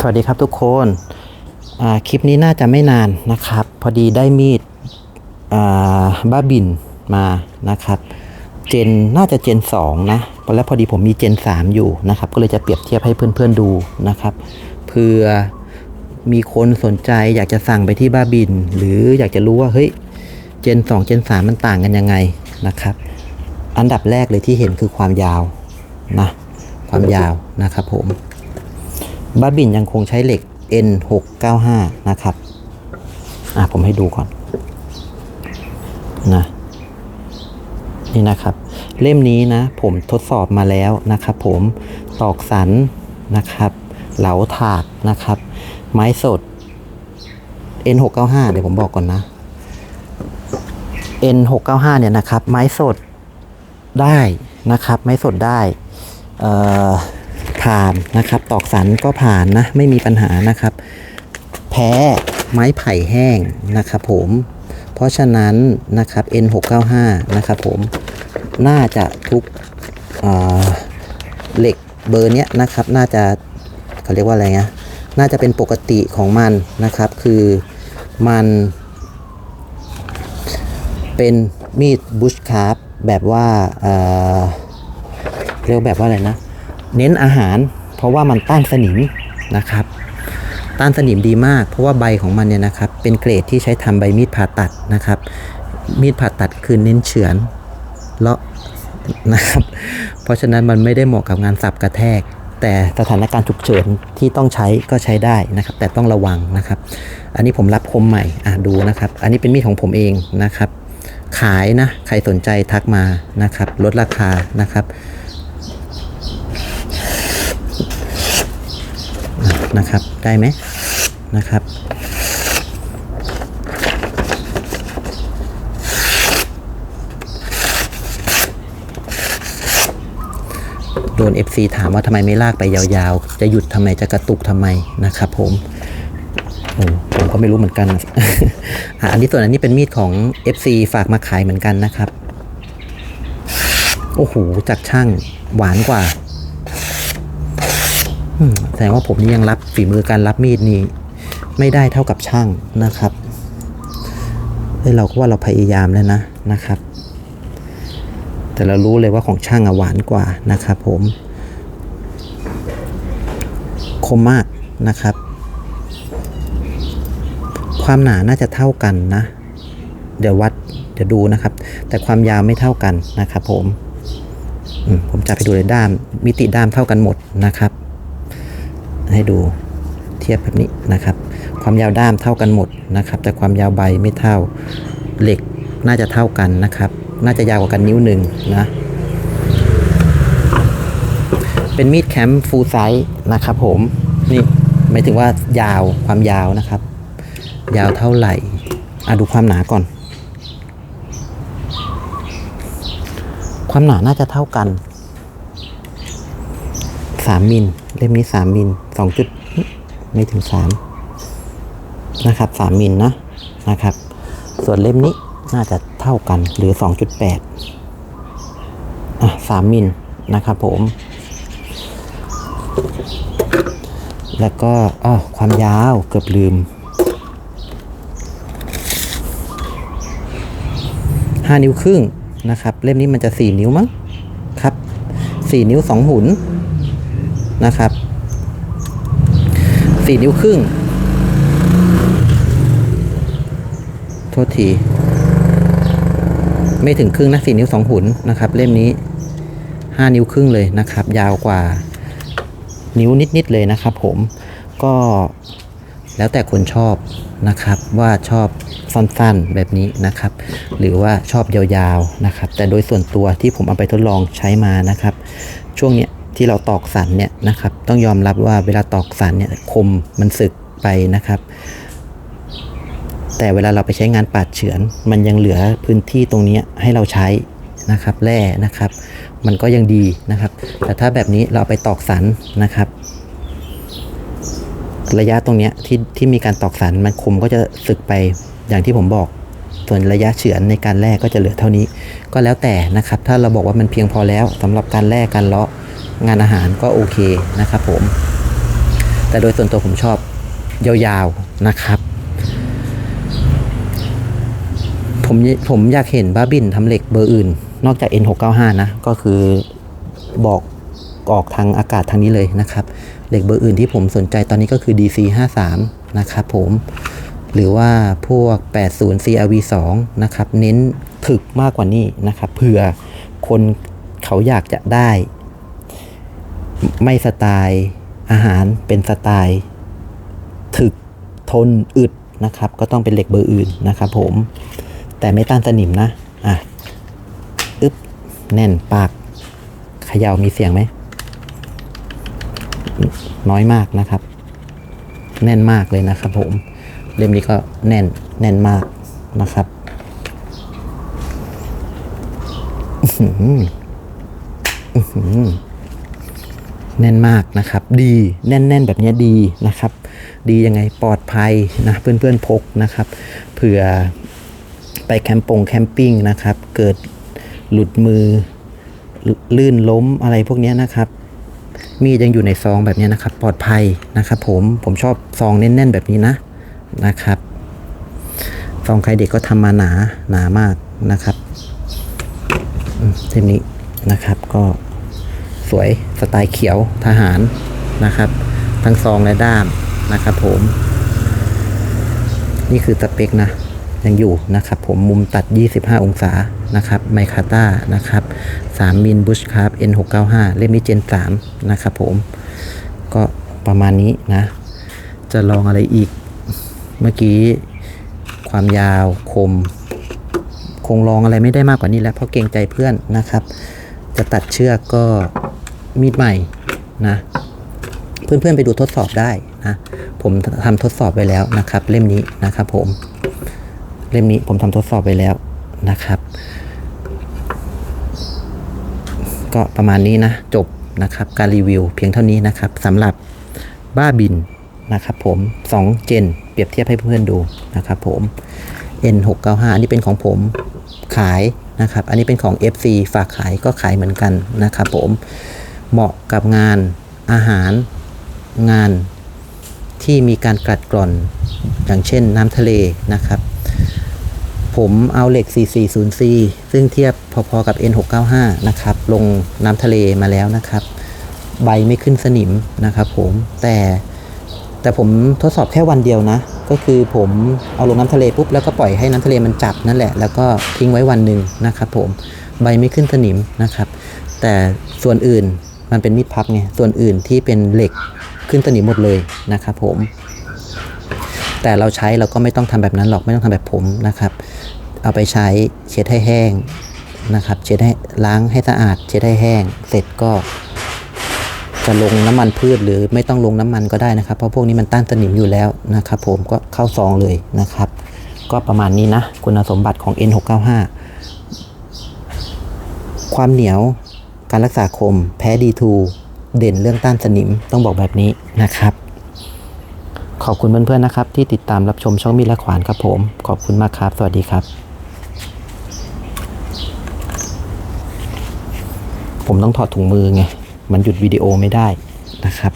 สวัสดีครับทุกคนคลิปนี้น่าจะไม่นานนะครับ พอดีได้มีดบ้าบินมานะครับ เจนน่าจะเจน 2 นะแล้วพอดีผมมีเจน 3 อยู่นะครับ ก็เลยจะเปรียบเทียบให้เพื่อนๆดูนะครับเพื่อมีคนสนใจอยากจะสั่งไปที่บ้าบิน หรืออยากจะรู้ว่าเฮ้ยเจน 2 เจน 3 มันต่างกันยังไงนะครับ อันดับแรกเลยที่เห็นคือความยาวนะความยาวนะครับผม บ้าบินยังคงใช้เหล็ก N695 นะครับ อะผมให้ดูก่อนนะนี่นะครับ เล่มนี้นะ ผมทดสอบมาแล้วนะครับ ผมตอกสันนะครับ เหลาถากนะครับ ไม้สด N695 เดี๋ยวผมบอกก่อนนะ N695 เนี่ยนะครับ ไม้สดได้นะครับ ไม้สดได้ เอ่อ ผ่านนะครับ ตอกสันก็ผ่านนะ ไม่มีปัญหานะครับ แพ้ไม้ไผ่แห้งนะครับผม เพราะฉะนั้นนะครับ N695 นะครับผม น่าจะทุกเเหล็กเบอร์เนี้ยนะครับ น่าจะเขาเรียกว่าอะไรนะน่าจะเป็นปกติของมันนะครับ คือมัน เป็นมีดบุชคาร์ฟแบบว่าเอ่อเรียกแบบว่าอะไรนะ เน้นอาหาร เพราะว่ามันต้านสนิมนะครับ ต้านสนิมดีมาก เพราะว่าใบของมันเนี่ยนะครับ เป็นเกรดที่ใช้ทำใบมีดผ่าตัดนะครับ มีดผ่าตัดคือเน้นเฉือนเลาะนะครับ เพราะฉะนั้นมันไม่ได้เหมาะกับงานสับกระแทก แต่สถานการณ์ฉุกเฉินที่ต้องใช้ก็ใช้ได้นะครับ แต่ต้องระวังนะครับ อันนี้ผมรับคมใหม่อะดูนะครับ อันนี้เป็นมีดของผมเองนะครับ ขายนะ ใครสนใจทักมานะครับ ลดราคานะครับ นะครับ ได้ไหมนะครับ โดน FC ถามว่าทำไมไม่ลากไปยาวๆ จะหยุดทำไมจะกระตุกทำไมนะครับผมโอ้ผมก็ไม่รู้เหมือนกันอันนี้ส่วนอันนี้เป็นมีดของ FC ฝากมาขายเหมือนกันนะครับ โอ้โหจากช่างหวานกว่า แสดงว่าผมนี่ยังรับฝีมือการรับมีดนี่ไม่ได้เท่ากับช่างนะครับเฮ้ยเราก็ว่าเราพยายามแล้วนะนะครับ แต่เรารู้เลยว่าของช่างอะหวานกว่านะครับผม คมมากนะครับ ความหนาน่าจะเท่ากันนะ เดี๋ยววัดเดี๋ยวดูนะครับ แต่ความยาวไม่เท่ากันนะครับผมมผมจะไปดูเลยด้ามมิติด้ามเท่ากันหมดนะครับ ให้ดูเทียบแบบนี้นะครับ ความยาวด้ามเท่ากันหมดนะครับ แต่ความยาวใบไม่เท่าเหล็กน่าจะเท่ากันนะครับ น่าจะยาวกว่ากันนิ้วหนึ่งนะเป็นมีดแคมป์ฟูลไซส์นะครับ ผมนี่หมายถึงว่ายาวความยาวนะครับ ยาวเท่าไหร่อะดูความหนาก่อน ความหนาน่าจะเท่ากันสามมิล เล่มนี้สามมิลสองจุดไม่ถึงสามนะครับสามมิลนะนะครับ ส่วนเล่มนี้น่าจะเท่ากันหรือสองจุดแปดอะสามมิลนะครับผม แล้วก็อ๋อความยาวเกือบลืมห้านิ้วครึ่งนะครับ เล่มนี้มันจะสี่นิ้วมั้งครับสี่นิ้วสองหุน นะครับสี่นิ้วครึ่ง โทษที ไม่ถึงครึ่งนะสี่นิ้วสองหุนนะครับ เล่มนี้ห้านิ้วครึ่งเลยนะครับ ยาวกว่านิ้วนิดๆเลยนะครับ ผมก็แล้วแต่คนชอบนะครับว่าชอบสั้นๆแบบนี้นะครับ หรือว่าชอบยาวๆนะครับ แต่โดยส่วนตัวที่ผมเอาไปทดลองใช้มานะครับ ช่วงเนี้ย ที่เราตอกสันเนี่ยนะครับ ต้องยอมรับว่าเวลาตอกสันเนี่ยคมมันสึกไปนะครับ แต่เวลาเราไปใช้งานปาดเฉือน มันยังเหลือพื้นที่ตรงนี้ให้เราใช้นะครับแร่นะครับ มันก็ยังดีนะครับ แต่ถ้าแบบนี้เราไปตอกสันนะครับ ระยะตรงนี้ที่ที่มีการตอกสันมันคมก็จะสึกไปอย่างที่ผมบอกส่วนระยะเฉือนในการแลกก็จะเหลือเท่านี้ ก็แล้วแต่นะครับ ถ้าเราบอกว่ามันเพียงพอแล้วสำหรับการแลกการเลาะ งานอาหารก็โอเคนะครับผม แต่โดยส่วนตัวผมชอบยาวๆนะครับ ผมผมอยากเห็นบ้าบินทำเหล็กเบอร์อื่น นอกจาก N695 นะ ก็คือบอกออกทางอากาศทางนี้เลยนะครับ เหล็กเบอร์อื่นที่ผมสนใจตอนนี้ก็คือ DC53 นะครับผมหรือว่าพวก 80 CRV2 นะครับ เน้นถึกมากกว่านี้นะครับเผื่อคนเขาอยากจะได้ ไม่สไตล์อาหารเป็นสไตล์ ถึกทนอึดนะครับ ก็ต้องเป็นเหล็กเบอร์อื่นนะครับผม แต่ไม่ต้านสนิมนะ อะอึ๊บแน่นปากเขย่ามีเสียงไหม น้อยมากนะครับ แน่นมากเลยนะครับผม เล่มนี้ก็แน่นแน่นมากนะครับอือหืออือหือ แน่นมากนะครับ ดีแน่น ๆ แบบนี้ดีนะครับ ดียังไงปลอดภัยนะเพื่อนๆพกนะครับเผื่อไปแคมปงแคมปิ้งนะครับ เกิดหลุดมือลื่นล้มอะไรพวกนี้นะครับมีดยังอยู่ในซองแบบนี้นะครับ ปลอดภัยนะครับผมผมชอบซองแน่น ๆ แบบนี้นะนะครับซองใครเด็กก็ทำมาหนาหนามากนะครับเทมนี้นะครับก็ สวยสไตล์เขียวทหารนะครับ ทั้งซองและด้ามนะครับผม นี่คือสเปคนะ ยังอยู่นะครับผมมุมตัด 25 องศานะครับไมคาต้านะครับ 3 มิลบุชคาร์บ N695 เล่มนี้เจน 3 นะครับผม ก็ประมาณนี้นะ จะลองอะไรอีก เมื่อกี้ความยาวคม คงลองอะไรไม่ได้มากกว่านี้แล้วเพราะเกรงใจเพื่อนนะครับ จะตัดเชือกก็ มีดใหม่นะ เพื่อนๆไปดูทดสอบได้นะ ผมทำทดสอบไว้แล้วนะครับ เล่มนี้นะครับ ผม เล่มนี้ผมทำทดสอบไว้แล้วนะครับ ก็ประมาณนี้นะ จบนะครับ การรีวิวเพียงเท่านี้นะครับสำหรับบ้าบินนะครับผม2เจนเปรียบเทียบให้เพื่อนๆดูนะครับผม N695 อันนี้เป็นของผมขายนะครับ อันนี้เป็นของ FC ฝากขายก็ขายเหมือนกันนะครับผม เหมาะกับงานอาหาร งานที่มีการกลัดกร่อน อย่างเช่นน้ำทะเลนะครับ ผมเอาเหล็ก 440C ซึ่งเทียบพอๆกับ N695 นะครับ ลงน้ำทะเลมาแล้วนะครับ ใบไม่ขึ้นสนิมนะครับผม แต่แต่ผมทดสอบแค่วันเดียวนะ ก็คือผมเอาลงน้ำทะเลปุ๊บแล้วก็ปล่อยให้น้ำทะเลมันจับนั่นแหละ แล้วก็ทิ้งไว้วันหนึ่งนะครับผม ใบไม่ขึ้นสนิมนะครับ แต่ส่วนอื่น มันเป็นมีดพับไงส่วนอื่นที่เป็นเหล็กขึ้นสนิมหมดเลยนะครับผม แต่เราใช้เราก็ไม่ต้องทำแบบนั้นหรอกไม่ต้องทำแบบผมนะครับ เอาไปใช้เช็ดให้แห้งนะครับ เช็ดให้ล้างให้สะอาด เช็ดให้แห้ง เสร็จก็จะลงน้ำมันพืชหรือไม่ต้องลงน้ำมันก็ได้นะครับ เพราะพวกนี้มันต้านสนิมอยู่แล้วนะครับผมก็เข้าซองเลยนะครับ ก็ประมาณนี้นะ คุณสมบัติของ N695 ความเหนียว การรักษาคม แพ้ดีทูเด่นเรื่องต้านสนิมต้องบอกแบบนี้นะครับ ขอบคุณเพื่อนๆนะครับ ที่ติดตามรับชมช่องมีและขวานครับผม ขอบคุณมากครับ สวัสดีครับ ผมต้องถอดถุงมือไง มันหยุดวิดีโอไม่ได้นะครับ